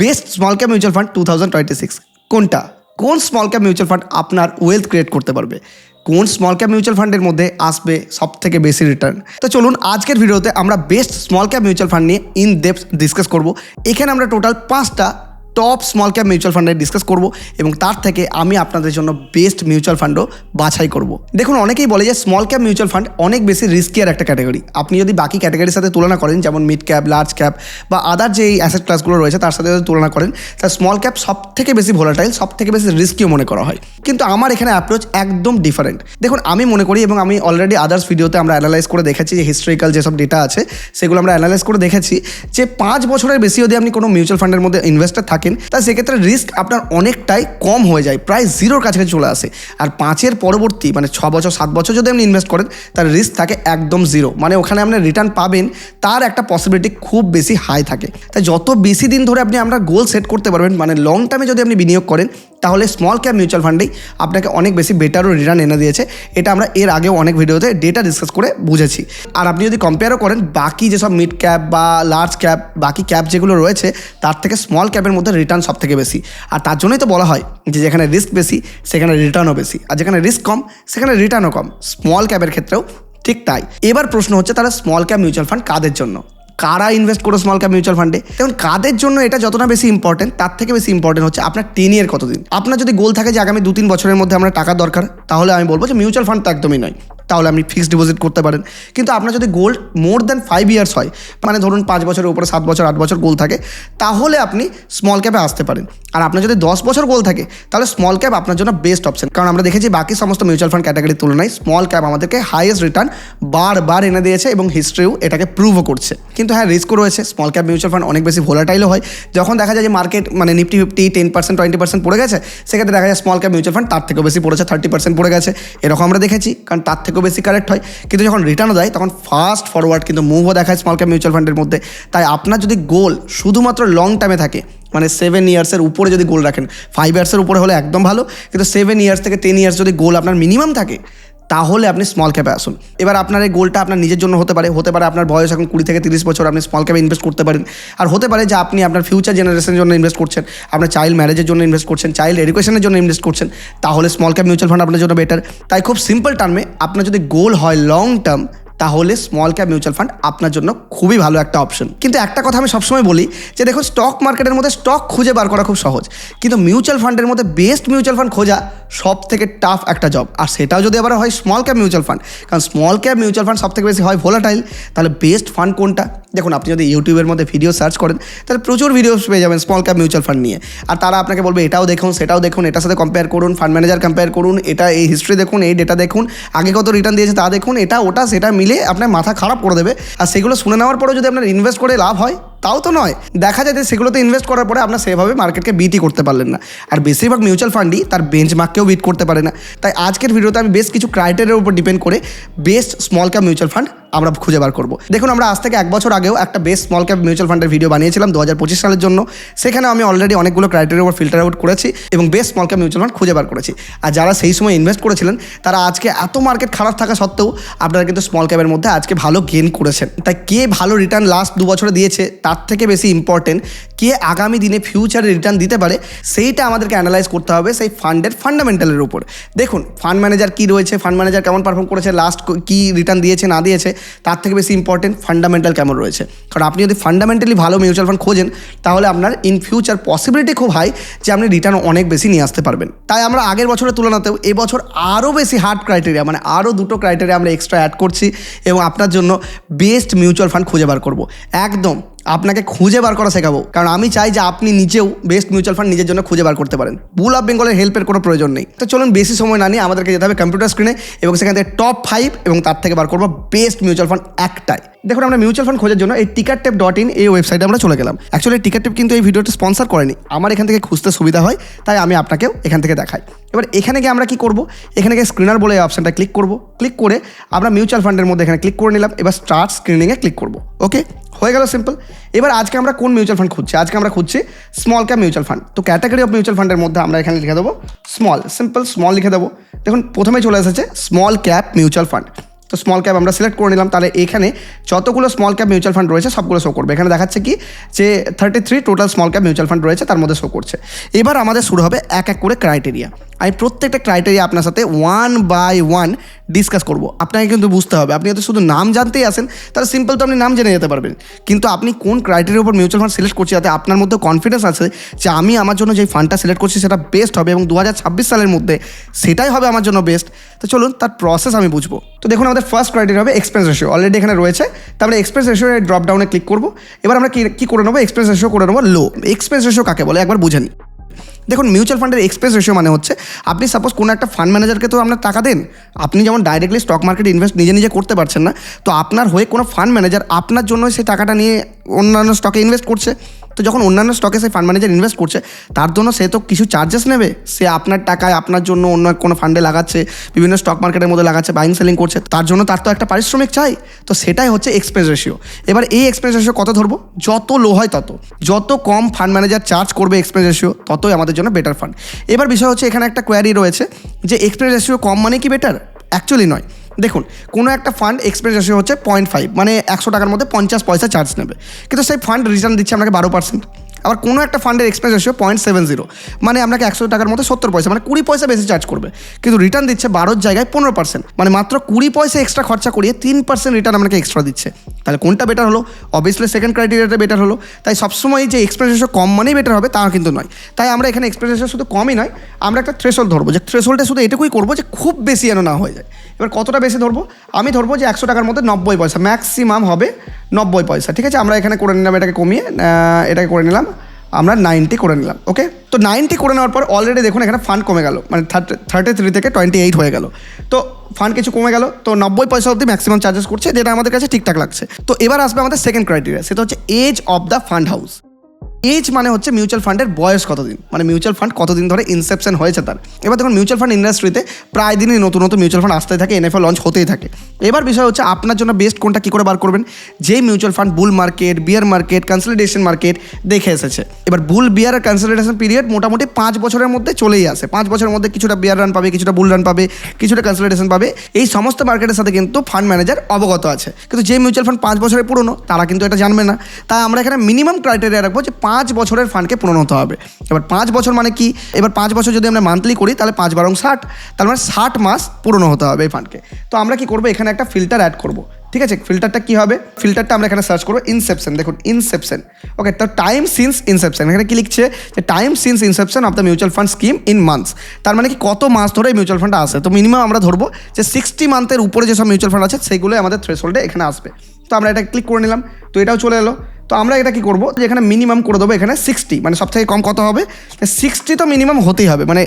Best small cap mutual fund two thousand twenty six কোনটা? কোন small cap mutual fund আপনার wealth create করতে পারবে? কোন স্মল ক্যাপ মিউচুয়াল ফান্ডের মধ্যে আসবে সব থেকে বেশি রিটার্ন তো চলুন আজকের ভিডিওতে আমরা best small cap mutual fund নিয়ে ইন ডেপথ ডিসকাস করব। এখানে আমরা টোটাল পাঁচটা টপ স্মল ক্যাপ মিউচুয়াল ফান্ডে ডিসকাস করব এবং তার থেকে আমি আপনাদের জন্য বেস্ট মিউচুয়াল ফান্ডও বাছাই করব। দেখুন, অনেকেই বলে যে স্মল ক্যাপ মিউচুয়াল ফান্ড অনেক বেশি রিস্কিয়ার একটা ক্যাটাগরি আপনি যদি বাকি ক্যাটাগরির সাথে তুলনা করেন, যেমন মিড ক্যাপ লার্জ ক্যাপ বা আদার যে অ্যাসেট ক্লাসগুলো রয়েছে তার সাথে যদি তুলনা করেন, তার স্মল ক্যাপ সব থেকে বেশি ভোলাটাইল সব থেকে বেশি রিস্কিও মনে করা হয়। কিন্তু আমার এখানে অ্যাপ্রোচ একদম ডিফারেন্ট দেখুন, আমি মনে করি এবং আমি অলরেডি আদার্স ভিডিওতে আমরা অ্যানালাইজ করে দেখেছি যে হিস্ট্রিক্যাল যেসব ডেটা আছে, সেগুলো আমরা অ্যানালাইজ করে দেখেছি যে পাঁচ বছরের বেশি যদি আপনি কোনো মিউচুয়াল ফান্ডের মধ্যে ইনভেস্টার থাকেন তা সেক্ষেত্রে রিস্ক আপনার অনেকটাই কম হয়ে যায়, প্রায় জিরোর কাছাকাছি চলে আসে। আর পাঁচের পরবর্তী মানে ছ বছর, সাত বছর যদি আপনি ইনভেস্ট করেন, তার রিস্ক থাকে একদম জিরো মানে ওখানে আপনি রিটার্ন পাবেন, তার একটা পসিবিলিটি খুব বেশি হাই থাকে। তাই যত বেশি দিন ধরে আপনি আমরা গোল সেট করতে পারবেন মানে লং টার্মে যদি আপনি বিনিয়োগ করেন তাহলে স্মল ক্যাপ মিউচুয়াল ফান্ডেই আপনাকে অনেক বেশি বেটারও রিটার্ন এনে দিয়েছে। এটা আমরা এর আগেও অনেক ভিডিওতে ডেটা ডিসকাস করে বুঝেছি। আর আপনি যদি কম্পেয়ারও করেন, বাকি যেসব মিড ক্যাপ বা লার্জ ক্যাপ বাকি ক্যাপ যেগুলো রয়েছে, তার থেকে স্মল ক্যাপের মধ্যে রিটার্ন সব থেকে বেশি। আর তার জন্যই তো বলা হয় যে যেখানে রিস্ক বেশি, সেখানে রিটার্নও বেশি। আর যেখানে রিস্ক কম, সেখানে রিটার্নও কম। স্মল ক্যাপের ক্ষেত্রেও ঠিক তাই। এবার প্রশ্ন হচ্ছে তারা স্মল ক্যাপ মিউচুয়াল ফান্ড কাদের জন্য? কারা ইনভেস্ট করো স্মল ক্যাপ মিউচুয়াল ফান্ডে দেখুন, কাদের জন্য এটা যতটা বেশি ইম্পর্টেন্ট তার থেকে বেশি ইম্পর্টেন্ট হচ্ছে আপনার টেন ইয়ার কতদিন? আপনার যদি গোল থাকে যে আগামী দু তিন বছরের মধ্যে আমরা টাকা দরকার, তাহলে আমি বলব যে মিউচুয়াল ফান্ড তো একদমই নয়। তাহলে আপনি ফিক্সড ডিপোজিট করতে পারেন। কিন্তু আপনার যদি goal more than five years হয় মানে ধরুন পাঁচ বছরের উপরে, সাত বছর, আট বছর গোল থাকে, তাহলে আপনি স্মল ক্যাপে আসতে পারেন। আর আপনার যদি দশ বছর গোল থাকে, তাহলে স্মল ক্যাপ আপনার জন্য বেস্ট অপশন কারণ আমরা দেখেছি বাকি সমস্ত মিউচুয়াল ফান্ড ক্যাটাগরির তুলনায় স্মল ক্যাপ আমাদেরকে হাইয়েস্ট রিটার্ন বারবার এনে দিয়েছে এবং হিস্ট্রিও এটাকে প্রুভও করছে। কিন্তু হ্যাঁ রিস্কও রয়েছে। স্মল ক্যাপ মিউচুয়াল ফান্ড অনেক বেশি ভোলাটাইলও হয়। যখন দেখা যায় যে মার্কেট মানে Nifty fifty ten percent twenty percent পড়ে গেছে, সেক্ষেত্রে দেখা যায় স্মল ক্যাপ মিউচুয়াল ফান্ড তার থেকেও বেশি পড়েছে থার্টি পার্সেন্ট পড়ে গেছে। এরকম আমরা দেখেছি। কারণ তার থেকেও বেশি কারেক্ট হয়। কিন্তু যখন রিটার্নও দেয় তখন ফাস্ট ফরওয়ার্ড কিন্তু মুভও দেখায় স্মল ক্যাপ মিউচুয়াল ফান্ডের মধ্যে। তাই আপনার যদি গোল শুধুমাত্র লং টার্মে থাকে মানে সেভেন ইয়ার্সের উপরে যদি গোল রাখেন ফাইভ ইয়ার্সের উপরে হলে একদম ভালো। কিন্তু সেভেন ইয়ার্স থেকে টেন ইয়ার্স যদি গোল আপনার মিনিমাম থাকে তাহলে আপনি স্মল ক্যাপে আসুন। এবার আপনার এই গোলটা আপনার নিজের জন্য হতে পারে হতে পারে আপনার বয়স এখন কুড়ি থেকে তিরিশ বছর, আপনি স্মল ক্যাপে ইনভেস্ট করতে পারেন। আর হতে পারে যে আপনি আপনার ফিউচার জেনারেশনের জন্য ইনভেস্ট করছেন, আপনার চাইল্ড ম্যারেজের জন্য ইনভেস্ট করছেন চাইল্ড এডুকেশনের জন্য ইনভেস্ট করছেন, তাহলে স্মল ক্যাপ মিউচুয়াল ফান্ড আপনার জন্য বেটার তাই খুব সিম্পল টার্মে আপনার যদি গোল হয় লং টার্ম তাহলে স্মল ক্যাপ মিউচুয়াল ফান্ড আপনার জন্য খুবই ভালো একটা অপশন কিন্তু একটা কথা আমি সবসময় বলি যে দেখুন স্টক মার্কেটের মধ্যে স্টক খুঁজে বার করা খুব সহজ। কিন্তু মিউচুয়াল ফান্ডের মধ্যে বেস্ট মিউচুয়াল ফান্ড খোঁজা সব থেকে টাফ একটা জব আর সেটাও যদি আবার হয় স্মল ক্যাপ মিউচুয়াল ফান্ড কারণ স্মল ক্যাপ মিউচুয়াল ফান্ড সব থেকে বেশি হয় ভোলাটাইল তাহলে বেস্ট ফান্ড কোনটা? দেখুন, আপনি যদি ইউটিউবের মধ্যে ভিডিও সার্চ করেন, তাহলে প্রচুর ভিডিওস পেয়ে যাবেন স্মল ক্যাপ মিউচুয়াল ফান্ড নিয়ে। আর তারা আপনাকে বলবে, এটাও দেখুন, সেটাও দেখুন, এটার সাথে কম্পেয়ার করুন ফান্ড ম্যানেজার কম্পেয়ার করুন, এটা এই হিস্ট্রি দেখুন, এই ডেটা দেখুন, আগে কত রিটার্ন দিয়েছে তা দেখুন, এটা, ওটা, সেটা মিলে আপনার মাথা খারাপ করে দেবে। আর সেগুলো শুনে নেওয়ার পরেও যদি আপনার ইনভেস্ট করে লাভ হয় তাও তো নয়। দেখা যায় যে সেগুলোতে ইনভেস্ট করার পরে আপনার সেভাবে মার্কেটকে বিটই করতে পারলেন না। আর বেশিরভাগ মিউচুয়াল ফান্ডই তার বেঞ্চ মার্ককেও বিট করতে পারে না। তাই আজকের ভিডিওতে আমি বেশ কিছু ক্রাইটেরিয়ার উপর ডিপেন্ড করে best small cap mutual fund আমরা খুঁজে বার করব। দেখুন, আমরা আজ থেকে এক বছর আগেও একটা বেস্ট স্মল ক্যাপ মিউচুয়াল ফান্ডের ভিডিও বানিয়েছিলাম দু হাজার পঁচিশ সালের জন্য। সেখানে আমি অলরেডি অনেকগুলো ক্রাইটেরিয়ার উপর ফিল্টার আউট করেছি এবং best small cap mutual fund খুঁজে বার করেছি। আর যারা সেই সময় ইনভেস্ট করেছিলেন, তারা আজকে এত মার্কেট খারাপ থাকা সত্ত্বেও আপনারা কিন্তু স্মল ক্যাপের মধ্যে আজকে ভালো গেন করেছেন। তাই কে ভালো রিটার্ন লাস্ট দু বছরে দিয়েছে তার থেকে বেশি ইম্পর্টেন্ট কে আগামী দিনে ফিউচারে রিটার্ন দিতে পারে, সেইটা আমাদেরকে অ্যানালাইজ করতে হবে সেই ফান্ডের ফান্ডামেন্টালের উপর। দেখুন ফান্ড ম্যানেজার কী রয়েছে ফান্ড ম্যানেজার কেমন পারফর্ম করেছে লাস্ট কী রিটার্ন দিয়েছে, না দিয়েছে, তার থেকে বেশি ইম্পর্টেন্ট ফান্ডামেন্টাল কেমন রয়েছে। কারণ আপনি যদি ফান্ডামেন্টালি ভালো মিউচুয়াল ফান্ড খোঁজেন, তাহলে আপনার ইন ফিউচার পসিবিলিটি খুব হাই যে আপনি রিটার্ন অনেক বেশি নিয়ে আসতে পারবেন। তাই আমরা আগের বছরের তুলনাতেও এবছর আরও বেশি হার্ড ক্রাইটেরিয়া মানে আরও দুটো ক্রাইটেরিয়া আমরা এক্সট্রা অ্যাড করছি এবং আপনার জন্য বেস্ট মিউচুয়াল ফান্ড খুঁজে বার করব। একদম আপনাকে খুঁজে বার করা শেখাবো। কারণ আমি চাই যে আপনি নিজেও বেস্ট মিউচুয়াল ফান্ড নিজের জন্য খুঁজে বার করতে পারেন। বুল অফ বেঙ্গলের হেল্পের কোনো প্রয়োজন নেই। তো চলুন বেশি সময় না নিয়ে আমাদেরকে যেতে হবে কম্পিউটার স্ক্রিনে এবং সেখান থেকে টপ ফাইভ এবং তার থেকে বার করব বেস্ট মিউচুয়াল ফান্ড একটাই। দেখুন, আমরা মিউচুয়াল ফান্ড খোঁজার জন্য এই টিকার টেপ ডট ইন এই ওয়েবসাইটে আমরা চলে গেলাম। অ্যাকচুয়ালি টিকার টেপ কিন্তু এই ভিডিওটা স্পন্সর করেনি। আমার এখান থেকে খুঁজতে সুবিধা হয়, তাই আমি আপনাকেও এখান থেকে দেখাই। এবার এখানে গিয়ে আমরা কি করব? এখানে গিয়ে স্ক্রিনার বলে অপশানটা ক্লিক করব। ক্লিক করে আমরা মিউচুয়াল ফান্ডের মধ্যে এখানে ক্লিক করে নিলাম। এবার স্টার্ট স্ক্রিনিংয়ে ক্লিক করব। ওকে হয়ে গেল সিম্পল এবার আজকে আমরা কোন মিউচুয়াল ফান্ড খুঁজছি? আজকে আমরা খুঁজছি স্মল ক্যাপ মিউচুয়াল ফান্ড তো ক্যাটাগরি অফ মিউচুয়াল ফান্ডের মধ্যে আমরা এখানে লিখে দেবো স্মল সিম্পল স্মল লিখে দেবো। দেখুন প্রথমে চলে এসেছে স্মল ক্যাপ মিউচুয়াল ফান্ড তো স্মল ক্যাপ আমরা সিলেক্ট করে নিলাম। তাহলে এখানে যতগুলো স্মল ক্যাপ মিউচুয়াল ফান্ড রয়েছে, সবগুলো শো করবে। এখানে দেখাচ্ছে কি? যে thirty three total small cap mutual fund রয়েছে, তার মধ্যে শো করছে। এবার আমাদের শুরু হবে এক এক করে ক্রাইটেরিয়া আমি প্রত্যেকটা ক্রাইটেরিয়া আপনার সাথে ওয়ান বাই ওয়ান ডিসকাস করব। আপনাকে কিন্তু বুঝতে হবে। আপনি যদি শুধু নাম জানতেই আসেন, তাহলে সিম্পল তো আপনি নাম জেনে যেতে পারবেন। কিন্তু আপনি কোন ক্রাইটেরিয়ার উপর মিউচুয়াল ফান্ড সিলেক্ট করছেন যাতে আপনার মধ্যে কনফিডেন্স আছে যে আমি আমার জন্য যেই ফান্ডটা সিলেক্ট করছি, সেটা বেস্ট হবে এবং দু হাজার ছাব্বিশ সালের মধ্যে সেটাই হবে আমার জন্য বেস্ট তো চলুন, তার প্রসেস আমি বুঝব। তো দেখুন, আমাদের ফার্স্ট ক্রাইটেরিয়া হবে এক্সপেন্স রেশিও অলরেডি এখানে রয়েছে। তারপরে এক্সপেন্স রেশিও ড্রপ ডাউনে ক্লিক করব। এবার আমরা কি, কী করে নেব? এক্সপেন্স রেশিও করে নেব লো এক্সপেন্স রেশিও কাকে বলে? একবার বুঝে নিই। দেখুন মিউচুয়াল ফান্ডের এক্সপ্রেস রেশিও মানে হচ্ছে, আপনি সাপোজ কোনো একটা ফান্ড ম্যানেজারকে তো আপনার টাকা দেন, আপনি যেমন ডাইরেক্টলি স্টক মার্কেট ইনভেস্ট নিজে নিজে করতে পারছেন না, তো আপনার হয়ে কোনো ফান্ড ম্যানেজার আপনার জন্য সেই টাকাটা নিয়ে অন্যান্য স্টকে ইনভেস্ট করছে। তো যখন অন্যান্য স্টকে সেই ফান্ড ম্যানেজার ইনভেস্ট করছে, তার জন্য সে তো কিছু চার্জেস নেবে। সে আপনার টাকায় আপনার জন্য অন্য কোনো ফান্ডে লাগাচ্ছে, বিভিন্ন স্টক মার্কেটের মধ্যে লাগাচ্ছে বাইং সেলিং করছে, তার জন্য তার তো একটা পারিশ্রমিক চাই। তো সেটাই হচ্ছে এক্সপ্রেস রেশিও এবার এই এক্সপ্রেস রেশিও কত ধরবো? যত লো হয় তত। যত কম ফান্ড ম্যানেজার চার্জ করবে এক্সপ্রেস রেশিও ততই আমাদের জন্য বেটার ফান্ড এবার বিষয় হচ্ছে এখানে একটা কোয়ারি রয়েছে যে এক্সপেন্স রেশিও কম মানে কি বেটার অ্যাকচুয়ালি নয়। দেখুন, কোনো একটা ফান্ড এক্সপেন্স রেশিও হচ্ছে পয়েন্ট ফাইভ মানে একশো টাকার মধ্যে পঞ্চাশ পয়সা চার্জ নেবে। কিন্তু সেই ফান্ড রিটার্ন দিচ্ছে আপনাকে বারো পার্সেন্ট আবার কোনো একটা ফান্ডের express ratio point seven zero মানে আপনাকে একশো টাকার মতো সত্তর পয়সা মানে কুড়ি পয়সা বেশি চার্জ করবে। কিন্তু রিটার্ন দিচ্ছে বারোর জায়গায় পনেরো পার্সেন্ট মানে মাত্র কুড়ি পয়সা এক্সট্রা খরচা করিয়ে তিন পার্সেন্ট রিটার্ন আপনাকে এক্সট্রা দিচ্ছে। তাহলে কোনটা বেটার হলো? অবভিয়াসলি সেকেন্ড ক্রাইটেরিয়াটা বেটার হলো। তাই সবসময় যে এক্সপ্রেস রেশিও কম মানেই বেটার হবে তা কিন্তু নয়। তাই আমরা এখানে এক্সপ্রেস রেশিও শুধু কমই নয়, আমরা একটা থ্রেশোল্ড ধরবো, যে থ্রেশোল্ডে শুধু এটুকুই করব যে খুব বেশি যেন না হয়ে যায়। এবার কতটা বেশি ধরবো? আমি ধরবো যে একশো টাকার মধ্যে নব্বই পয়সা ম্যাক্সিমাম হবে নব্বই পয়সা, ঠিক আছে? আমরা এখানে করে নিলাম এটাকে কমিয়ে এটাকে করে নিলাম আমরা নাইনটি করে নিলাম ওকে তো নাইনটি করে নেওয়ার পর অলরেডি দেখুন এখানে ফান্ড কমে গেল মানে থার্টি থ্রি থেকে টোয়েন্টি এইট হয়ে গেল। তো ফান্ড কিছু কমে গেল, তো নব্বই পয়সা অবধি ম্যাক্সিমাম চার্জেস করছে, যেটা আমাদের কাছে ঠিকঠাক লাগছে। তো এবার আসবে আমাদের সেকেন্ড ক্রাইটেরিয়া সেটা হচ্ছে age of the fund house age মানে হচ্ছে মিউচুয়াল ফান্ডের বয়স কতদিন? মানে মিউচুয়াল ফান্ড কতদিন ধরে ইনসেপশন হয়েছে তার? এবার দেখুন মিউচুয়াল ফান্ড ইন্ডাস্ট্রিতে প্রায় দিনই নতুন নতুন মিউচুয়াল ফান্ড আসতে থাকে এনএফএ লঞ্চ হতেই থাকে। এবার বিষয় হচ্ছে আপনার জন্য বেস্ট কোনটা, কী করে বার করবেন? যেই mutual fund bull market bear market consolidation market দেখে এসেছে। এবার বুল বিয়ার আর কনসলিডেশন পিরিয়ড মোটামুটি পাঁচ বছরের মধ্যে চলেই আসে। পাঁচ বছরের মধ্যে কিছুটা বিয়ার রান পাবে, কিছুটা বুল রান পাবে, কিছুটা কনসলিডেশন পাবে। এই সমস্ত মার্কেটের সাথে কিন্তু ফান্ড ম্যানেজার অবগত আছে। কিন্তু যে মিউচুয়াল ফান্ড পাঁচ বছরের পুরনো, তারা কিন্তু এটা জানবে না। তাই আমরা এখানে মিনিমাম ক্রাইটেরিয়া রাখব যে পাঁচ বছরের ফান্ডকে পূরণ হতে হবে। এবার পাঁচ বছর মানে কি? এবার পাঁচ বছর যদি আমরা মান্থলি করি, তাহলে পাঁচ বারং ষাট তার মানে ষাট মাস পূরণ হতে হবে এই ফান্ডকে। তো আমরা কি করব? এখানে একটা ফিল্টার অ্যাড করব। ঠিক আছে? ফিল্টারটা কি হবে? ফিল্টারটা আমরা এখানে সার্চ করব ইনসেপশন দেখুন ইনসেপশন ওকে তো টাইম সিন্স ইনসেপশন এখানে কি লিখছে? যে time since inception of the mutual fund scheme in months তার মানে কি কত মাস ধরে মিউচুয়াল ফান্ডটা আসে? তো মিনিমাম আমরা ধরবো যে সিক্সটি মান্থের উপরে যেসব মিউচুয়াল ফান্ড আছে সেগুলো আমাদের থ্রেশোল্ডে এখানে আসবে। তো আমরা এটা ক্লিক করে নিলাম। তো এটাও চলে এলো। তো আমরা এটা কি করব? যে এখানে মিনিমাম করে দেবো, এখানে সিক্সটি মানে সব থেকে কম কত হবে? সিক্সটি তো মিনিমাম হতেই হবে মানে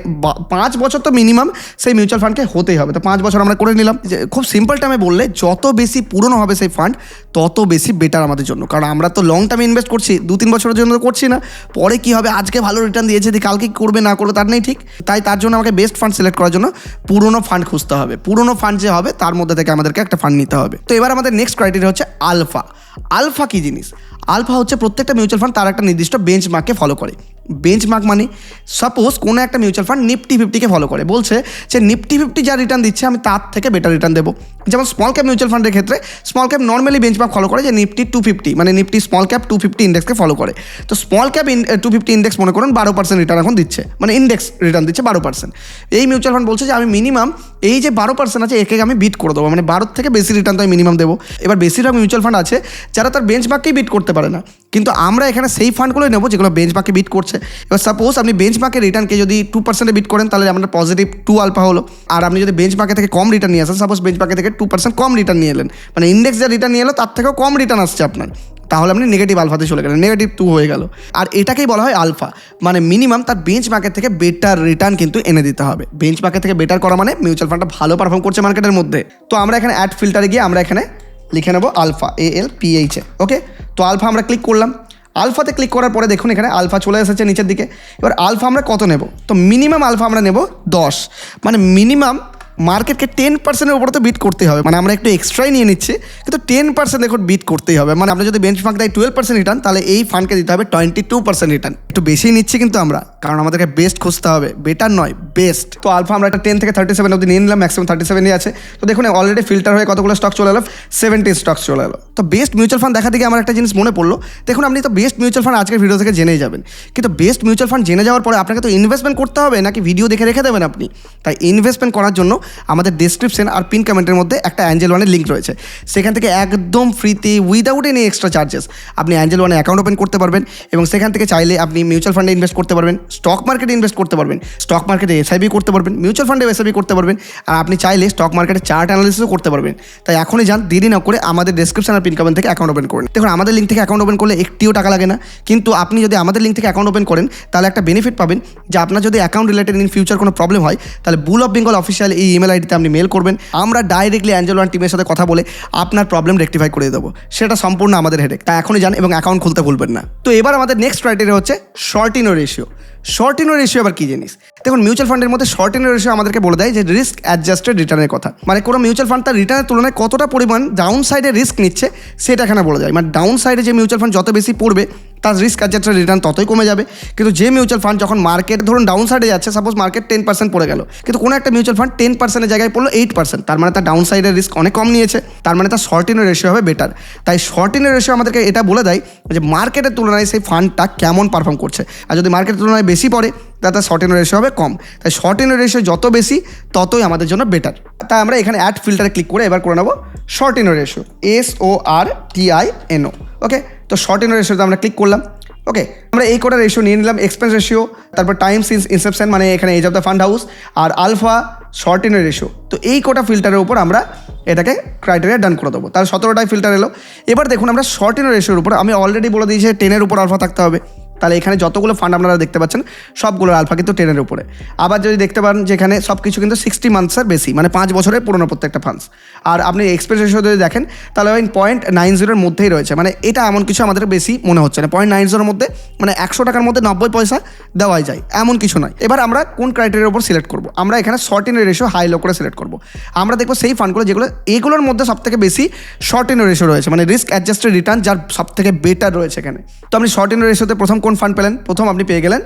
পাঁচ বছর তো মিনিমাম সেই মিউচুয়াল ফান্ডকে হতেই হবে। তো পাঁচ বছর আমরা করে নিলাম। যে খুব সিম্পল টাইমে বললে, যত বেশি পুরনো হবে সেই ফান্ড তত বেশি বেটার আমাদের জন্য। কারণ আমরা তো লং টার্মে ইনভেস্ট করছি, দু তিন বছরের জন্য করছি না। পরে কি হবে? আজকে ভালো রিটার্ন দিয়েছে দিয়ে কালকে করবে, না করবে, তার নেই ঠিক। তাই তার জন্য আমাকে বেস্ট ফান্ড সিলেক্ট করার জন্য পুরনো ফান্ড খুঁজতে হবে। পুরনো ফান্ড যে হবে, তার মধ্যে থেকে আমাদেরকে একটা ফান্ড নিতে হবে। তো এবার আমাদের নেক্সট ক্রাইটেরিয়া হচ্ছে আলফা আলফা কি জিনিস? আলফা হচ্ছে প্রত্যেকটা মিউচুয়াল ফান্ড তার একটা নির্দিষ্ট বেঞ্চ ফলো করে। বেঞ্চ মার্ক মানে সাপোজ কোনো একটা মিউচুয়াল ফান্ড নিফটি ফিফটিকে ফলো করে, বলছে যে নিফটি ফিফটি যা রিটার্ন দিচ্ছে আমি তার থেকে বেটার রিটার্ন দেবো। যেমন স্মল ক্যাপ মিউচুয়াল ফান্ডের ক্ষেত্রে small cap normally benchmark follow করে যে নিফটি টু ফিফটি মানে Nifty small cap two fifty ইন্ডেক্সকে follow করে। তো small cap two fifty index মনে করুন বারো পার্সেন্ট রিটার্ন এখন দিচ্ছে মানে ইন্ডেক্স রিটার্ন দিচ্ছে বারো পার্সেন্ট এই মিউচুয়াল ফান্ড বলছে যে আমি মিনিমাম এই যে বারো পার্সেন্ট আছে একে আমি বিট করে দেবো মানে বারোর থেকে বেশি রিটার্ন তো আমি মিনিমাম দেবো। এবার বেশিরভাগ মিউচুয়াল ফান্ড আছে যারা তার বেঞ্চ মার্ককেই বিট করতে পারে না, কিন্তু আমরা এখানে সেই ফান্ডগুলোই নেব যেগুলো বেঞ্চ মার্কে বিট করছে। এবার সাপোজ আপনি বেঞ্চ মার্কের রিটার্নকে যদি টু পার্সেন্টে বিট করেন, তাহলে আপনার পজিটিভ টু আলফা হলো। আর আপনি যদি বেঞ্চ মার্কে থেকে কম রিটার্ন নিয়ে আসেন সাপোজ বেঞ্চ মার্কে থেকে টু পার্সেন্ট কম রিটার্ন নিয়ে এলেন মানে ইন্ডেক্স যা রিটার্ন নিয়ে এলো, তার থেকেও কম রিটার্ন আসছে আপনার। তাহলে আপনি নেগেটিভ আলফাতে চলে গেলেন নেগেটিভ টু হয়ে গেল। আর এটাকেই বলা হয় আলফা মানে মিনিমাম তার বেঞ্চ মার্কেট থেকে বেটার রিটার্ন কিন্তু এনে দিতে হবে। বেঞ্চ মার্কেট থেকে বেটার করা মানে মিউচুয়াল ফান্ডটা ভালো পারফর্ম করছে মার্কেটের মধ্যে। তো আমরা এখানে অ্যাড ফিল্টারে গিয়ে আমরা এখানে লিখে নেব alpha A L P H A okay তো আলফা আমরা ক্লিক করলাম। আলফাতে ক্লিক করার পরে দেখুন এখানে আলফা চলে এসেছে নিচের দিকে। এবার আলফা আমরা কত নেব? তো মিনিমাম আলফা আমরা নেব দশ। মানে মিনিমাম মার্কেটকে টেন পার্সেন্টের উপরে তো বিট করতেই হবে। মানে আমরা একটু এক্সট্রাই নিয়ে নিচ্ছি, কিন্তু টেন পার্সেন্ট দেখুন বিট করতেই হবে। মানে আমরা যদি বেঞ্চ ফান্ড দেয় টুয়েলভ পার্সেন্ট রিটার্ন তাহলে এই ফান্ডকে দিতে হবে টোয়েন্টি টু পার্সেন্ট রিটার্ন একটু বেশি নিচ্ছি কিন্তু আমরা, কারণ আমাদেরকে বেস্ট খুঁজতে হবে। বেটার নয় বেস্ট তো আলফা আমরা একটা টেন থেকে থার্টি সেভেন অব্দি নিয়ে নিলাম ম্যাক্সিমাম থার্টি সেভেনই আছে। তো দেখুন অলরেডি ফিল্টার হয়ে কতগুলো স্টক চলে এলো? সেভেন্টি স্টক চলে এলো। তো বেস্ট মিউচুয়াল ফান্ড দেখা থেকে আমার একটা জিনিস মনে পড়ল। দেখুন, আপনি তো বেস্ট মিউচুয়াল ফান্ড আজকের ভিডিও থেকে জেনেই যাবেন। কিন্তু বেস্ট মিউচুয়াল ফান্ড জেনে যাওয়ার পরে আপনাকে তো ইনভেস্টমেন্ট করতে হবে, নাকি ভিডিও দেখে রেখে দেবেন আপনি? তাই ইনভেস্টমেন্ট করার জন্য আমাদের ডিসক্রিপশন আর পিন কমেন্টের মধ্যে একটা অ্যাঞ্জেল ওয়ানের লিঙ্ক রয়েছে। সেখান থেকে একদম ফ্রিতে উইদাউট এনি এক্সট্রা চার্জেস আপনি অ্যাঞ্জেল ওয়ানে অ্যাকাউন্ট ওপেন করতে পারবেন এবং সেখান থেকে চাইলে আপনি মিউচুয়াল ফান্ডে ইনভেস্ট করতে পারবেন স্টক মার্কেটে ইনভেস্ট করতে পারবেন স্টক মার্কেটে এসআইবি করতে পারবেন মিউচুয়াল ফান্ডে এসআইবি করতে পারবেন, আর আপনি চাইলে স্টক মার্কেটে চার্ট অ্যানালিসিসও করতে পারবেন। তাই এখনই যান, দেরি না করে আমাদের ডেসক্রিপশন আর পিন কমেন্ট থেকে অ্যাকাউন্ট ওপেন করুন। দেখুন, আমাদের লিঙ্ক থেকে অ্যাকাউন্ট ওপেন করলে একটিও টাকা লাগে না, কিন্তু আপনি যদি আমাদের লিঙ্ক থেকে অ্যাকাউন্ট ওপেন করেন, তাহলে একটা বেনিফিট পাবেন যে আপনার যদি অ্যাকাউন্ট রিলেটেড ইন ফিউচার কোনো প্রবলেম হয়, তাহলে বুল অফ বেঙ্গল অফিসিয়াল এই ইমেল আইডিতে আপনি মেল করবেন। আমরা ডাইরেক্টলি অ্যাঞ্জেল ওয়ান টিমের সাথে কথা বলে আপনার প্রবলেম রেকটিফাই করে দেবো। সেটা সম্পূর্ণ আমাদের হেডেক তা এখনই যান এবং অ্যাকাউন্ট খুলতে ভুলবেন না। তো এবার আমাদের নেক্সট ক্রাইটেরিয়া হচ্ছে Sortino ratio Sortino ratio আবার কী জিনিস? দেখুন মিউচুয়াল ফান্ডের মধ্যে শর্ট ইনো রেশিও আমাদেরকে বলে দেয় যে রিস্ক অ্যাডজাস্টেড রিটার্নের কথা। মানে কোনো মিউচুয়াল ফান্ড তার রিটার্নের তুলনায় কতটা পরিমাণ ডাউন সাইডে রিস্ক নিচ্ছে, সেটা এখানে বলা যায়। মানে ডাউন সাইডে যে মিউচুয়াল ফান্ড যত বেশি পড়বে তার রিস্ক অ্যাডজাস্টেড রিটার্ন ততই কমে যাবে। কিন্তু যে মিউচুয়াল ফান্ড যখন মার্কেট ধরুন ডাউন সাইডে যাচ্ছে সাপোজ মার্কেট টেন পার্সেন্ট পড়ে গেল, কিন্তু কোনো একটা মিউচুয়াল ফান্ড টেন পার্সেন্টের জায়গায় পড়ল এইট পার্সেন্ট তার মানে তার ডাউন সাইডের রিস্ক অনেক কম নিয়েছে, তার মানে তার শর্ট ইনের রেশিও হবে বেটার তাই শর্ট ইনের রেশিও আমাদেরকে এটা বলে দেয় যে মার্কেটের তুলনায় সেই ফান্ডটা কেমন পারফর্ম করছে। আর যদি মার্কেটের তুলনায় বেশি পড়ে তার শর্ট ইনের রেশিও হবে কম। তাই শর্ট ইনের রেশিও যত বেশি, ততই আমাদের জন্য বেটার তাই আমরা এখানে অ্যাড ফিল্টারে ক্লিক করে এবার করে নেব শর্ট ইনের ratio S O R T I N O okay তো শর্ট ইন রেশিওতে আমরা ক্লিক করলাম। ওকে আমরা এই কটা রেশিও নিয়ে নিলাম এক্সপেন্স রেশিও তারপর টাইম সিন্স ইনসেপশন মানে এখানে age of the fund house R alpha Sortino ratio তো এই কটা ফিল্টারের উপর আমরা এটাকে ক্রাইটেরিয়া ডান করে দেবো। তার সতেরোটাই ফিল্টার এলো। এবার দেখুন, আমরা শর্ট ইন রেশিওর উপর, আমি অলরেডি বলে দিয়েছি টেনের উপর আলফা থাকতে হবে। তাহলে এখানে যতগুলো ফান্ড আপনারা দেখতে পাচ্ছেন, সবগুলোর আলফা কিন্তু টেনের উপরে। আবার যদি দেখতে পান যে এখানে সব কিছু কিন্তু সিক্সটি মান্থসের বেশি মানে পাঁচ বছরের পুরোনো প্রত্যেকটা ফান্ডস আর আপনি এক্সপ্রেস রেশিও যদি দেখেন, তাহলে ওই পয়েন্ট নাইন জিরোর মধ্যেই রয়েছে। মানে এটা এমন কিছু আমাদের বেশি মনে হচ্ছে না। পয়েন্ট নাইন জিরোর মধ্যে মানে একশো টাকার মধ্যে নব্বই পয়সা দেওয়াই যায়, এমন কিছু নয়। এবার আমরা কোন ক্রাইটেরিয়ার উপর সিলেক্ট করব? আমরা এখানে শর্ট ইনের রেশিও হাই লো করে সিলেক্ট করব। আমরা দেখব সেই ফান্ডগুলো যেগুলো, এগুলোর মধ্যে সব থেকে বেশি শর্ট ইনের রেশিও রয়েছে। মানে রিস্ক অ্যাডজাস্টেড রিটার্ন যার সব থেকে বেটার রয়েছে এখানে। তো আপনি শর্ট ইনের রেশিওতে প্রথম কোন ফান্ড পেলেন? প্রথম আপনি পেয়ে গেলেন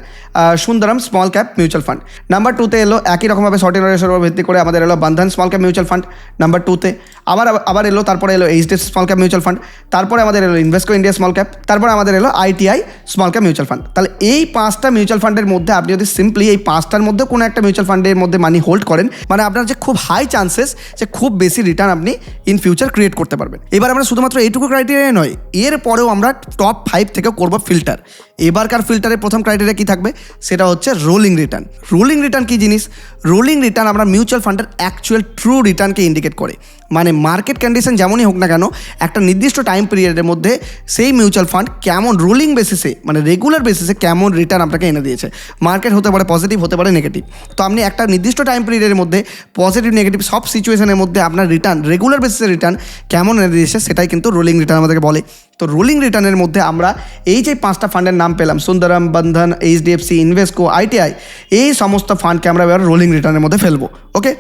Sundaram small cap mutual fund number টুতে এলো একই রকমভাবে শর্ট রেশিওর উপর ভিত্তি করে আমাদের এলো Bandhan small cap mutual fund number টুতে আবার আবার এলো, তারপরে এলো HDFC small cap mutual fund তারপরে আমাদের এলো ইনভেস্কো ইন্ডিয়া স্মল ক্যাপ তারপরে আমাদের এলো ITI small cap mutual fund তাহলে এই পাঁচটা মিউচুয়াল ফান্ডের মধ্যে আপনি যদি সিম্পলি এই পাঁচটার মধ্যে কোনো একটা মিউচুয়াল ফান্ডের মধ্যে মানি হোল্ড করেন মানে আপনার যে খুব হাই চান্সেস যে খুব বেশি রিটার্ন আপনি ইন ফিউচার ক্রিয়েট করতে পারবেন। এবার আমরা শুধুমাত্র এইটুকু ক্রাইটেরিয়া নয় এর পরেও আমরা টপ ফাইভ থেকে করব ফিল্টার এবারকার ফিল্টারের প্রথম ক্রাইটেরিয়া কী থাকবে? সেটা হচ্ছে রোলিং রিটার্ন রোলিং রিটার্ন কী জিনিস? রোলিং রিটার্ন আমরা মিউচুয়াল ফান্ডের অ্যাকচুয়াল ট্রু রিটার্নকে ইন্ডিকেট করে। মানে মার্কেট কন্ডিশন যেমনই হোক না কেন, একটা নির্দিষ্ট টাইম পিরিয়ডের মধ্যে সেই মিউচুয়াল ফান্ড কেমন রোলিং বেসিসে মানে রেগুলার বেসিসে কেমন রিটার্ন আপনাকে এনে দিয়েছে। মার্কেট হতে পারে পজিটিভ হতে পারে নেগেটিভ তো আপনি একটা নির্দিষ্ট টাইম পিরিয়ডের মধ্যে পজিটিভ নেগেটিভ সব সিচুয়েশনের মধ্যে আপনার রিটার্ন রেগুলার বেসিসে রিটার্ন কেমন এনে দিয়েছে সেটাই কিন্তু রোলিং রিটার্ন আমাদেরকে বলে। তো রোলিং রিটার্নের মধ্যে আমরা এই যে পাঁচটা ফান্ডের নাম পেলাম Sundaram Bandhan HDFC Invesco ITI এই সমস্ত ফান্ডকে আমরা এবার রোলিং রিটার্নের মধ্যে ফেলব ওকে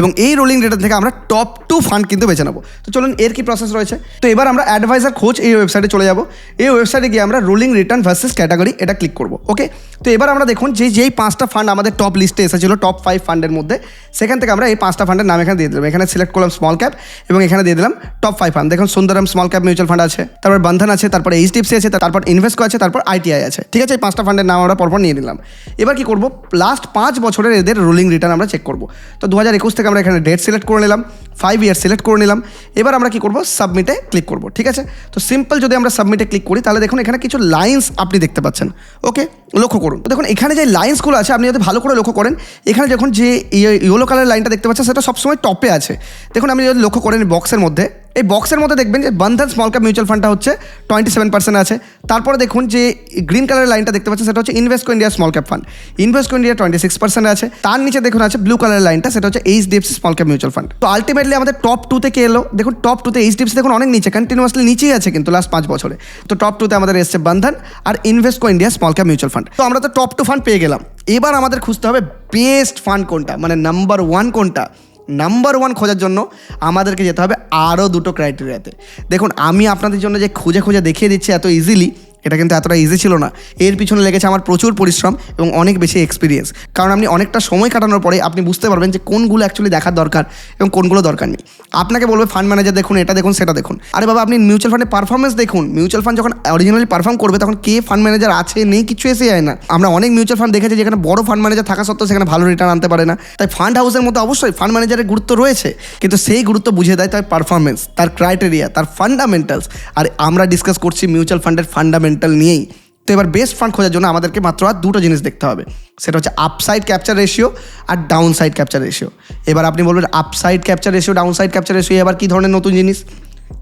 এবং এই রোলিং রিটার্ন থেকে আমরা টপ টু ফান্ড কিন্তু বেছে নেব। তো চলুন, এর কি প্রসেস রয়েছে? তো এবার আমরা অ্যাডভাইজার খোঁজ এই ওয়েবসাইটে চলে যাব। এই ওয়েবসাইটে গিয়ে আমরা রোলিং রিটার্ন ভার্সেস ক্যাটাগরি এটা ক্লিক করব ওকে তো এবার আমরা দেখুন, যে যেই পাঁচটা ফান্ড আমাদের টপ লিস্টে এসেছিল টপ ফাইভ ফান্ডের মধ্যে, সেখান থেকে আমরা এই পাঁচটা ফান্ডের নাম এখানে দিয়ে দিলাম। এখানে সিলেক্ট করলাম স্মল ক্যাপ এবং এখানে দিয়ে দিলাম টপ ফাইভ ফান্ড দেখুন, Sundaram small cap mutual fund আছে, তারপর বন্ধন আছে, তারপর এইচডিএফসি আছে, তারপর ইনভেস্কো আছে, তারপর আইটিআই আছে। ঠিক আছে, এই পাঁচটা ফান্ডের নাম আমরা পরপর নিয়ে নিলাম। এবার কি করব? লাস্ট পাঁচ বছরের এদের রোলিং রিটার্ন আমরা চেক করব। তো দু হাজার একুশ থেকে আমরা এখানে ডেট সিলেক্ট করে নিলাম। ফাইভ ইয়ার সিলেক্ট করে নিলাম। এবার আমরা কি করব? সাবমিটে ক্লিক করব, ঠিক আছে? তো সিম্পল যদি আমরা সাবমিটে ক্লিক করি, তাহলে দেখুন এখানে কিছু লাইন্স আপনি দেখতে পাচ্ছেন। ওকে লক্ষ্য করুন। তো দেখুন, এখানে যে লাইন্সগুলো আছে, আপনি যদি ভালো করে লক্ষ্য করেন, এখানে যখন যে ইয়েলো কালার লাইনটা দেখতে পাচ্ছেন, সেটা সবসময় টপে আছে। দেখুন আপনি যদি লক্ষ্য করেন বক্সের মধ্যে এই বক্সের মধ্যে দেখবেন যে বন্ধন স্মল ক্যাপ মিউচুয়াল ফান্ডটা হচ্ছে টোয়েন্টি সেভেন পার্সেন্ট আছে। তারপরে দেখুন যে গ্রিন কালারের লাইনটা দেখতে পাচ্ছেন, সেটা হচ্ছে Invesco India small cap fund Invesco India twenty six percent আছে। তার নিচে দেখুন আছে ব্লু কালারের লাইনটা সেটা হচ্ছে H HDFC small cap mutual fund তো আলটিমেটলি আমাদের টপ টু থেকে এলো। দেখুন টপ টুতে এইচডিএফসি দেখুন অনেক নিচে কন্টিনিউয়াসলি নিচেই আছে কিন্তু লাস্ট পাঁচ বছরে। তো টপ টুতে আমাদের এসছে বন্ধন আর Invesco India small cap mutual fund তো আমরা তো টপ টু ফান্ড পেয়ে গেলাম। এবার আমাদের খুঁজতে হবে বেস্ট ফান্ড কোনটা মানে নাম্বার ওয়ান কোনটা? নাম্বার ওয়ান খোঁজার জন্য আমাদেরকে যেতে হবে আরও দুটো ক্রাইটেরিয়াতে দেখুন, আমি আপনাদের জন্য যে খুঁজে খুঁজে দেখিয়ে দিচ্ছি এত ইজিলি এটা কিন্তু এতটা ইজি ছিল না। এর পিছনে লেগেছে আমার প্রচুর পরিশ্রম এবং অনেক বেশি এক্সপিরিয়েন্স কারণ আপনি অনেকটা সময় কাটানোর পরে আপনি বুঝতে পারবেন যে কোনগুলো অ্যাকচুয়ালি দেখার দরকার এবং কোনগুলো দরকার নেই। আপনাকে বলবে ফান্ড ম্যানেজার দেখুন, এটা দেখুন, সেটা দেখুন। আরে বাবা, আপনি মিউচুয়াল ফান্ডের পারফরমেন্স দেখুন। মিউচুয়াল ফান্ড যখন অরিজিনালি পারফর্ম করবে, তখন কে ফান্ড ম্যানেজার আছে নেই, কিছু এসে যায় না। আমরা অনেক মিউচুয়াল ফান্ড দেখেছি যেখানে বড় ফান্ড ম্যানেজার থাকা সত্ত্বেও সেখানে ভালো রিটার্ন আনতে পারে না। তাই ফান্ড হাউসের মধ্যে অবশ্যই ফান্ড ম্যানেজারের গুরুত্ব রয়েছে। কিন্তু সেই গুরুত্ব বুঝে দেয় তার পারফরমেন্স তার ক্রাইটেরিয়া তার ফান্ডামেন্টালস আর আমরা ডিসকাস করছি মিউচুয়াল ফান্ডের ফান্ডামেন্টাল নিয়েই। তো এবার বেস্ট ফান্ড খোঁজার জন্য আমাদেরকে মাত্র আর দুটো জিনিস দেখতে হবে। সেটা হচ্ছে আপসাইড ক্যাপচার রেশিও আর ডাউন সাইড ক্যাপচার রেশিও এবার আপনি বলবেন upside capture ratio downside capture ratio এবার কী ধরনের নতুন জিনিস?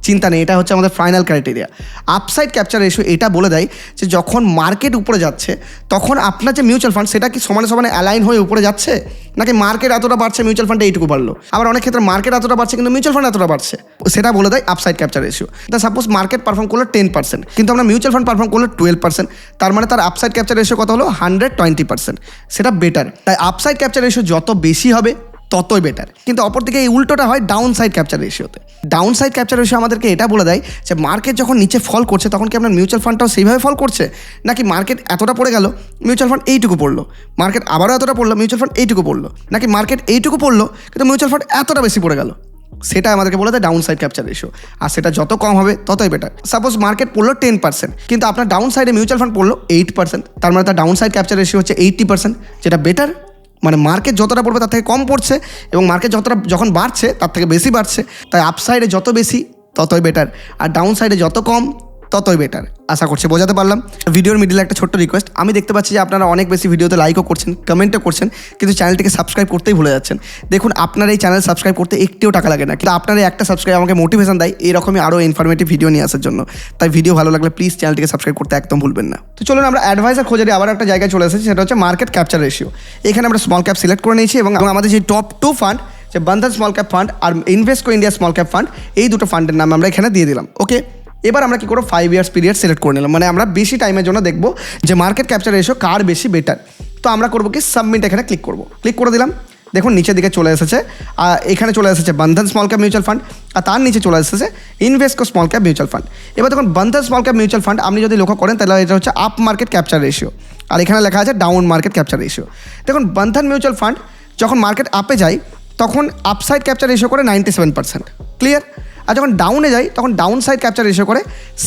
চিন্তা নেই, এটা হচ্ছে আমাদের final criteria upside capture ratio এটা বলে দেয় যে যখন মার্কেট উপরে যাচ্ছে, তখন আপনার যে মিউচুয়াল ফান্ড সেটা কি সমানে সমানে অ্যালাইন হয়ে উপরে যাচ্ছে? নাকি মার্কেট এতটা বাড়ছে মিউচুয়াল ফান্ডে এইটুকু বাড়লো? আবার অনেক ক্ষেত্রে মার্কেট এতটা বাড়ছে, কিন্তু মিউচুয়াল ফান্ড এতটা বাড়ছে। সেটা বলে দেয় আপসাইড ক্যাপচার রেশিও তা সাপোজ মার্কেট পারফর্ম করল টেন পার্সেন্ট কিন্তু আমরা মিউচুয়াল ফান্ড পারফর্ম করল টুয়েলভ পার্সেন্ট তার মানে তার আপসাইড ক্যাপচার রেশিও কত হলো? হান্ড্রেড টোয়েন্টি পার্সেন্ট সেটা বেটার তাই আপসাইড ক্যাপচার রেশিও যত বেশি হবে ততই বেটার কিন্তু অপরদিকে এই উল্টোটা হয় ডাউন সাইড ক্যাপচার রেশিওতে ডাউন সাইড ক্যাপচার রেশিও আমাদেরকে এটা বলে দেয় যে মার্কেট যখন নিচে ফল করছে, তখন কি আপনার মিউচুয়াল ফান্ডটাও সেইভাবে ফল করছে? নাকি মার্কেট এতটা পড়ে গেল মিউচুয়াল ফান্ড এইটুকু পড়ল? মার্কেট আবারও এতটা পড়ল মিউচুয়াল ফান্ড এইটুকু পড়ল। নাকি মার্কেট এইটুকু পড়ল, কিন্তু মিউচুয়াল ফান্ড এতটা বেশি পড়ে গেল? সেটা আমাদেরকে বলে দেয় ডাউন সাইড ক্যাপচার রেশিও আর সেটা যত কম হবে, ততই বেটার সাপোজ মার্কেট পড়ল টেন পার্সেন্ট কিন্তু আপনার ডাউন সাইডে মিউচুয়াল ফান্ড পড়ল এইট পার্সেন্ট তার মানে তার ডাউন সাইড ক্যাপচার রেশিও হচ্ছে এইটটি পার্সেন্ট যেটা বেটার মানে মার্কেট যতটা পড়বে তার থেকে কম পড়ছে এবং মার্কেট যতটা যখন বাড়ছে তার থেকে বেশি বাড়ছে। তাই আপসাইডে যত বেশি ততই বেটার আর ডাউন সাইডে যত কম ততই বেটার আশা করছি বোঝাতে পারলাম। ভিডিওর মিডিলে একটা ছোট্ট রিকোয়েস্ট আমি দেখতে পাচ্ছি যে আপনারা অনেক বেশি ভিডিওতে লাইকও করছেন কমেন্টও করছেন, কিন্তু চ্যানেলটিকে সাবস্ক্রাইব করতেই ভুলে যাচ্ছেন। দেখুন, আপনার এই চ্যানেল সাবস্ক্রাইব করতে একটিও টাকা লাগে না। কিন্তু আপনার একটা সাবস্ক্রাইব আমাকে মোটিভেশন দেয় এরকমই আরও ইনফরমেটিভ ভিডিও নিয়ে আসার জন্য। তাই ভিডিও ভালো লাগলে প্লিজ চ্যানেলটিকে সাবস্ক্রাইব করতে একদম ভুলবেন না। তো চলুন আমরা অ্যাডভাইসার খোঁজারি আবার একটা জায়গায় চলে এসেছি, সেটা হচ্ছে মার্কেট ক্যাপচার রেশিও এখানে আমরা স্মল ক্যাপ সিলেক্ট করে নিয়েছি এবং আমাদের যে টপ টু ফান্ড যে বন্ধন স্মল ক্যাপ ফান্ড আর Invesco India small cap fund এই দুটো ফান্ডের নাম আমরা এখানে দিয়ে দিলাম। ওকে এবার আমরা কি করব? ফাইভ ইয়ার্স পিরিয়ড সিলেক্ট করে নিলাম। মানে আমরা বেশি টাইমের জন্য দেখব যে মার্কেট ক্যাপচার রেশিও কার বেশি বেটার তো আমরা করব কি? সাবমিট এখানে ক্লিক করব। ক্লিক করে দিলাম। দেখুন, নিচের দিকে চলে এসেছে। আর এখানে চলে এসেছে Bandhan small cap mutual fund আর তার নিচে চলে এসেছে Invesco small cap mutual fund এবার দেখুন Bandhan small cap mutual fund আপনি যদি লক্ষ্য করেন, তাহলে এটা হচ্ছে আপ মার্কেট ক্যাপচার রেশিও আর এখানে লেখা আছে ডাউন মার্কেট ক্যাপচার রেশিও দেখুন বন্ধন মিউচুয়াল ফান্ড যখন মার্কেট আপে যায়, তখন আপসাইড ক্যাপচার রেশিও করে নাইনটি সেভেন পার্সেন্ট ক্লিয়ার আর যখন ডাউনে যাই তখন ডাউন সাইড ক্যাপচার রেশিও করে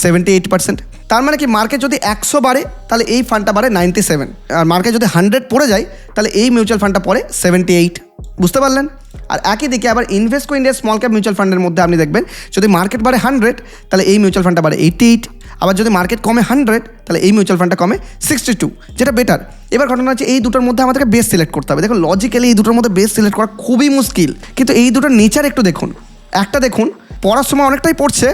সেভেন্টি এইট পার্সেন্ট তার মানে কি মার্কেট যদি একশো বাড়ে, তাহলে এই ফান্ডটা বাড়ে নাইনটি সেভেন আর মার্কেট যদি হান্ড্রেড পড়ে যায়, তাহলে এই মিউচুয়াল ফান্ডটা পড়ে সেভেন্টি এইট বুঝতে পারলেন? আর একই দিকে আবার Invesco India small cap mutual ফান্ডের মধ্যে আপনি দেখবেন, যদি মার্কেট বাড়ে হান্ড্রেড তাহলে এই মিউচুয়াল ফান্ডটা বাড়ে এইটি এইট আবার যদি মার্কেট কমে হান্ড্রেড তাহলে এই মিউচুয়াল ফান্ডটা কমে সিক্সটি টু যেটা বেটার এবার ঘটনা হচ্ছে এই দুটোর মধ্যে আমাদেরকে বেস সিলেক্ট করতে হবে। দেখুন লজিক্যালি এই দুটোর মধ্যে বেস সিলেক্ট করা খুবই মুশকিল। কিন্তু এই দুটোর নেচার একটু দেখুন। একটা দেখুন পড়ার সময় অনেকটাই পড়ছে,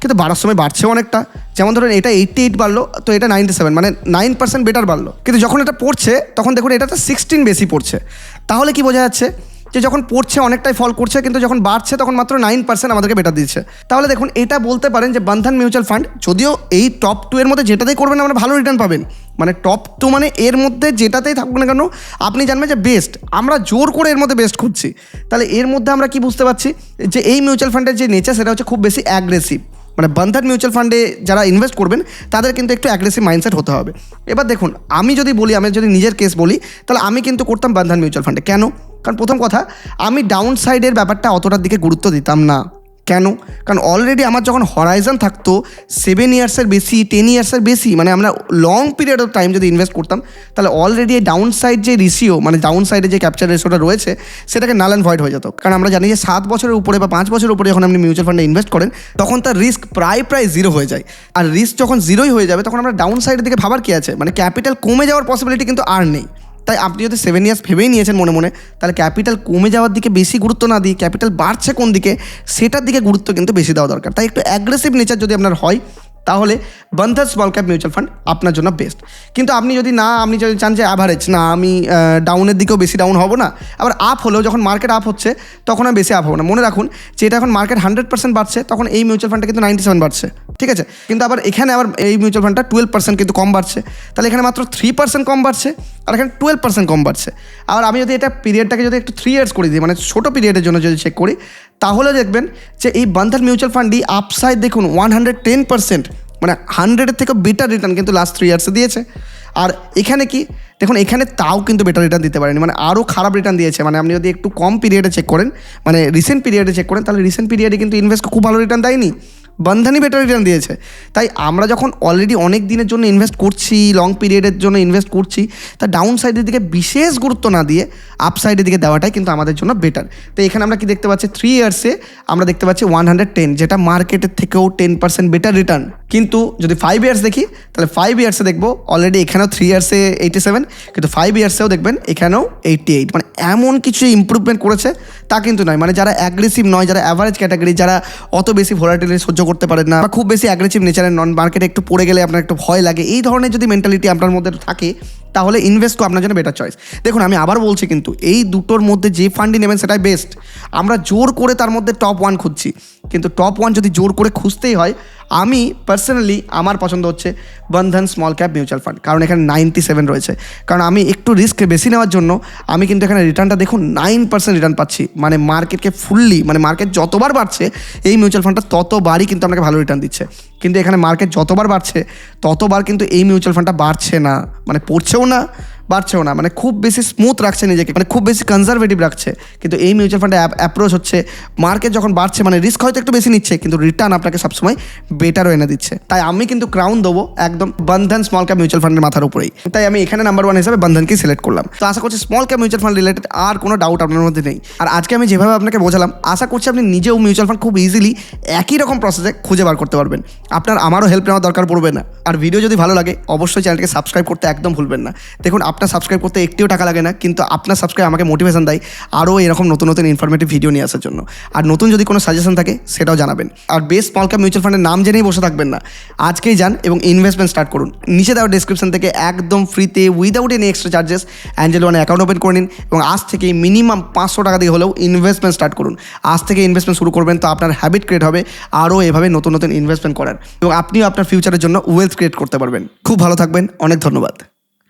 কিন্তু বাড়ার সময় বাড়ছেও অনেকটা। যেমন ধরুন এটা এইটটি এইট বাড়লো, তো এটা নাইনটি সেভেন মানে নাইন পার্সেন্ট বেটার বাড়লো। কিন্তু যখন এটা পড়ছে, তখন দেখুন এটাতে সিক্সটিন বেশি পড়ছে। তাহলে কি বোঝা যাচ্ছে? যে যখন পড়ছে অনেকটাই ফল করছে, কিন্তু যখন বাড়ছে তখন মাত্র নাইন পার্সেন্ট আমাদেরকে বেটার দিচ্ছে তাহলে দেখুন, এটা বলতে পারেন যে বন্ধন মিউচুয়াল ফান্ড যদিও এই টপ টু এর মধ্যে যেটাতেই করবেন আমরা ভালো রিটার্ন পাবেন। মানে টপ টু মানে এর মধ্যে যেটাতেই থাকুক না কেন, আপনি জানবেন যে বেস্ট আমরা জোর করে এর মধ্যে বেস্ট খুঁজছি। তাহলে এর মধ্যে আমরা কি বুঝতে পারছি? যে এই মিউচুয়াল ফান্ডের যে নেচার সেটা হচ্ছে খুব বেশি অ্যাগ্রেসিভ মানে বন্ধন মিউচুয়াল ফান্ডে যারা ইনভেস্ট করবেন, তাদের কিন্তু একটু অ্যাগ্রেসিভ মাইন্ডসেট হতে হবে। এবার দেখুন, আমি যদি বলি, আমি যদি নিজের কেস বলি, তাহলে আমি কিন্তু করতাম বন্ধন মিউচুয়াল ফান্ডে কেন? কারণ প্রথম কথা, আমি ডাউন সাইডের ব্যাপারটা অতটার দিকে গুরুত্ব দিতাম না। কেন? কারণ অলরেডি আমার যখন হরাইজন থাকতো সেভেন ইয়ার্সের বেশি টেন ইয়ার্সের বেশি মানে আমরা লং পিরিয়ড অফ টাইম যদি ইনভেস্ট করতাম, তাহলে অলরেডি এই ডাউন সাইড যে রিসিও মানে ডাউন সাইডে যে ক্যাপচার রেশিওটা রয়েছে, সেটাকে নাল অ্যান্ড ভয়েড হয়ে যেত। কারণ আমরা জানি যে সাত বছরের উপরে বা পাঁচ বছরের উপরে যখন আপনি মিউচুয়াল ফান্ডে ইনভেস্ট করেন, তখন তার রিস্ক প্রায় প্রায় জিরো হয়ে যায়। আর রিস্ক যখন জিরোই হয়ে যাবে, তখন আমরা ডাউন সাইডের দিকে ভাবার কী আছে? মানে ক্যাপিটাল কমে যাওয়ার পসিবিলিটি কিন্তু আর নেই। তাই আপনি যদি সেভেন ইয়ার্স ভেবেই নিয়েছেন মনে মনে, তাহলে ক্যাপিটাল কমে যাওয়ার দিকে বেশি গুরুত্ব না দিই ক্যাপিটাল বাড়ছে কোন দিকে, সেটার দিকে গুরুত্ব কিন্তু বেশি দেওয়া দরকার। তাই একটু অ্যাগ্রেসিভ নেচার যদি আপনার হয় তাহলে Bandhan small cap mutual fund আপনার জন্য বেস্ট। কিন্তু আপনি যদি না, আপনি যদি চান যে অ্যাভারেজ না, আমি ডাউনের দিকেও বেশি ডাউন হব না, আবার আপ হলেও যখন মার্কেট আপ হচ্ছে, তখন আমি বেশি আপ হব না। মনে রাখুন যে এটা এখন মার্কেট হান্ড্রেড পার্সেন্ট বাড়ছে, তখন এই মিউচুয়াল ফান্ডটা কিন্তু নাইনটি সেভেন বাড়ছে, ঠিক আছে? কিন্তু আবার এখানে আবার এই মিউচুয়াল ফান্ডটা টুয়েলভ পার্সেন্ট কিন্তু কম বাড়ছে। তাহলে এখানে মাত্র থ্রি পার্সেন্ট কম বাড়ছে, আর এখানে টুয়েলভ পার্সেন্ট কম বাড়ছে। আর আমি যদি এটা পিরিয়ডটাকে যদি একটু থ্রি ইয়ার্স করে দিই মানে ছোটো পিরিয়ডের জন্য যদি চেক করি তাহলে দেখবেন যে এই বন্ধন মিউচুয়াল ফান্ডই আপসাইড দেখুন ওয়ান হান্ড্রেড টেন পার্সেন্ট মানে হান্ড্রেডের থেকে বেটার রিটার্ন কিন্তু লাস্ট থ্রি ইয়ার্সে দিয়েছে। আর এখানে কি, দেখুন এখানে তাও কিন্তু বেটার রিটার্ন দিতে পারেনি মানে আরও খারাপ রিটার্ন দিয়েছে। মানে আপনি যদি একটু কম পিরিয়ডে চেক করেন মানে রিসেন্ট পিরিয়ডে চেক করেন, তাহলে রিসেন্ট পিরিয়ডে কিন্তু ইনভেস্ট খুব ভালো রিটার্ন দেয়নি। বন্ধনই বেটার রিটার্ন দিয়েছে। তাই আমরা যখন অলরেডি অনেক দিনের জন্য ইনভেস্ট করছি লং পিরিয়ডের জন্য ইনভেস্ট করছি, তা ডাউন সাইডের দিকে বিশেষ গুরুত্ব না দিয়ে আপ সাইডের দিকে দেওয়াটাই কিন্তু আমাদের জন্য বেটার তো এখানে আমরা কি দেখতে পাচ্ছি? থ্রি ইয়ার্সে আমরা দেখতে পাচ্ছি ওয়ান হান্ড্রেড টেন যেটা মার্কেটের থেকেও টেন পার্সেন্ট বেটার রিটার্ন কিন্তু যদি ফাইভ ইয়ার্স দেখি, তাহলে ফাইভ ইয়ার্সে দেখব অলরেডি এখানেও থ্রি ইয়ার্সে এইটি সেভেন কিন্তু ফাইভ ইয়ার্সেও দেখবেন এখানেও এইটটি এইট মানে এমন কিছু ইম্প্রুভমেন্ট করেছে, তা কিন্তু নয়। মানে যারা অ্যাগ্রেসিভ নয়, যারা অ্যাভারেজ ক্যাটাগরি যারা অত বেশি ভোলাটিলিটি সহ্য করতে পারেন না বা খুব বেশি অ্যাগ্রেসিভ নেচারের নন মার্কেটে একটু পড়ে গেলে আপনার একটু ভয় লাগে, এই ধরনের যদি মেন্টালিটি আপনার মধ্যে থাকে, তাহলে ইনভেস্ট আপনার জন্য বেটার চয়েস দেখুন, আমি আবার বলছি কিন্তু, এই দুটোর মধ্যে যে ফান্ডই নেবেন সেটাই বেস্ট আমরা জোর করে তার মধ্যে টপ ওয়ান খুঁজছি। কিন্তু টপ ওয়ান যদি জোর করে খুঁজতেই হয় আমি পার্সোনালি আমার পছন্দ হচ্ছে Bandhan small cap mutual fund কারণ এখানে নাইনটি সেভেন রয়েছে। কারণ আমি একটু রিস্ক বেশি নেওয়ার জন্য আমি কিন্তু এখানে রিটার্নটা দেখুন নাইন পার্সেন্ট রিটার্ন পাচ্ছি। মানে মার্কেটকে ফুললি মানে মার্কেট যতবার বাড়ছে, এই মিউচুয়াল ফান্ডটা ততবারই কিন্তু আপনাকে ভালো রিটার্ন দিচ্ছে। কিন্তু এখানে মার্কেট যতবার বাড়ছে, ততবার কিন্তু এই মিউচুয়াল ফান্ডটা বাড়ছে না। মানে পড়ছেও না বাড়ছেও না মানে খুব বেশি স্মুথ রাখছে নিজেকে মানে খুব বেশি কনজারভেটিভ রাখছে। কিন্তু এই মিউচুয়াল ফান্ডে অ্যাপ্রোচ হচ্ছে মার্কেট যখন বাড়ছে মানে রিস্ক হয়তো একটু বেশি নিচ্ছে, কিন্তু রিটার্ন আপনাকে সবসময় বেটারও এনে দিচ্ছে। তাই আমি কিন্তু ক্রাউন দেবো একদম বন্ধন স্মল ক্যাপ মিউচুয়াল ফান্ডের মাথার উপরেই। তাই আমি এখানে নাম্বার ওয়ান হিসাবে বন্ধনকেই সিলেক্ট করলাম। তো আশা করছি small cap mutual fund related আর কোনো ডাউট আপনার মধ্যে নেই। আর আজকে আমি যেভাবে আপনাকে বোঝালাম, আশা করছি আপনি নিজেও মিউচুয়াল ফান্ড খুব ইজিলি একই রকম প্রসেসে খুঁজে বার করতে পারবেন। আপনার আমারও হেল্প নেওয়ার দরকার পড়বে না। আর ভিডিও যদি ভালো লাগে, অবশ্যই চ্যানেলকে সাবস্ক্রাইব করতে একদম ভুলবেন না। দেখুন আপনার সাবস্ক্রাইব করতে একটিও টাকা লাগে না, কিন্তু আপনার সাবস্ক্রাইব আমাকে মোটিভেশন দেয় আরও এরকম নতুন নতুন ইনফরমেটিভ ভিডিও নিয়ে আসার জন্য। আর নতুন যদি কোনো সাজেশন থাকে, সেটাও জানাবেন। আর বেস্ট স্মল ক্যাপ মিউচুয়াল ফান্ডের নাম জেনেই বসে থাকবেন না। আজকেই যান এবং ইনভেস্টমেন্ট স্টার্ট করুন। নিচে দেওয়া ডিসক্রিপশন থেকে একদম ফ্রিতে without any extra charges Angel ওয়ানে অ্যাকাউন্ট ওপেন করে নিন এবং আজ থেকে মিনিমাম পাঁচশো টাকা দিয়ে হলেও ইনভেস্টমেন্ট স্টার্ট করুন। আজ থেকে ইনভেস্টমেন্ট শুরু করবেন তো আপনার হ্যাবিট ক্রিয়েট হবে আরও এভাবে নতুন নতুন ইনভেস্টমেন্ট করার। এবং আপনিও আপনার ফিউচারের জন্য ওয়েলথ ক্রিয়েট করতে পারবেন। খুব ভালো থাকবেন। অনেক ধন্যবাদ।